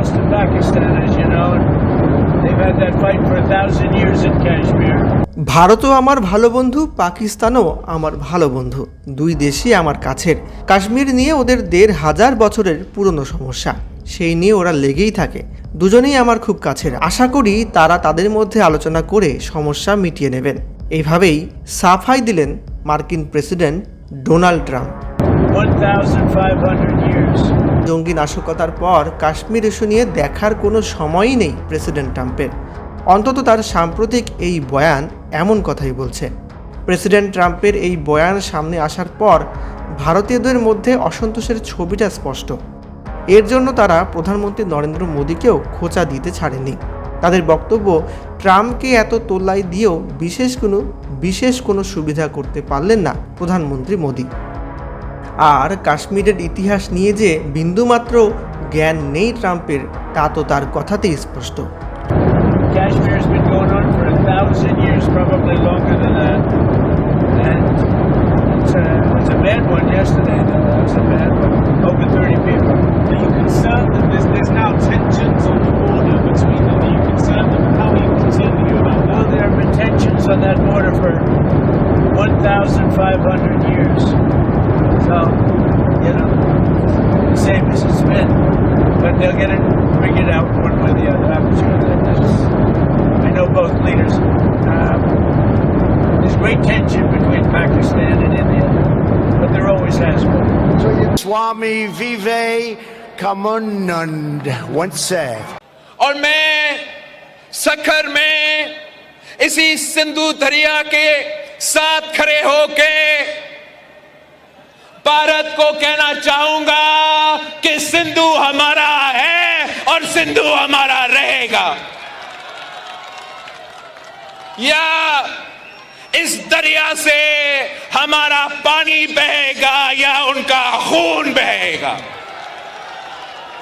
close to Pakistan, as you know, they've had that fight for a thousand years in Kashmir. ভারতও আমার ভালো বন্ধু পাকিস্তানও আমার ভালো বন্ধু। দুই দেশই আমার কাছের। কাশ্মীর নিয়ে ওদের দেড় হাজার বছরের পুরনো সমস্যা। সেই নিয়ে ওরা লেগেই থাকে। দুজনেই আমার খুব কাছের। আশা করি তারা তাদের মধ্যে আলোচনা করে সমস্যা মিটিয়ে নেবেন। এইভাবেই সাফাই দিলেন মার্কিন প্রেসিডেন্ট ডোনাল্ড ট্রাম্প। 1,500 years. জঙ্গি নাশকতার পর কাশ্মীর ইস্যু নিয়ে দেখার কোনো সময়ই নেই প্রেসিডেন্ট ট্রাম্পের। অন্তত তার সাম্প্রতিক এই বয়ান এমন কথাই বলছে। প্রেসিডেন্ট ট্রাম্পের এই বয়ান সামনে আসার পর ভারতীয়দের মধ্যে অসন্তোষের ছবিটা স্পষ্ট। এর জন্য তারা প্রধানমন্ত্রী নরেন্দ্র মোদীকেও খোঁচা দিতে ছাড়েনি। তাদের বক্তব্য, ট্রাম্পকে এত তোল্লাই দিয়েও বিশেষ কোনো বিশেষ কোনো সুবিধা করতে পারলেন না প্রধানমন্ত্রী মোদী। আর কাশ্মীরের ইতিহাস নিয়ে যে বিন্দুমাত্র জ্ঞান নেই ট্রাম্পের তা তো তার কথাতেই স্পষ্ট। Intentions on that. Border for 1,500 years. So, you know, the same as it's been. But they'll get it figured out one way or the other. I'm sure that that's, I know both leaders. Um, there's great tension between Pakistan and India, but there always has been. Swami Vivekanand once said, और मैं सखर में इसी सिंधु दरिया के साथ खड़े होके भारत को कहना चाहूँगा कि सिंधु हमारा है और सिंधु हमारा रहेगा। या इस दरिया से हमारा पानी बहेगा या उनका खून बहेगा।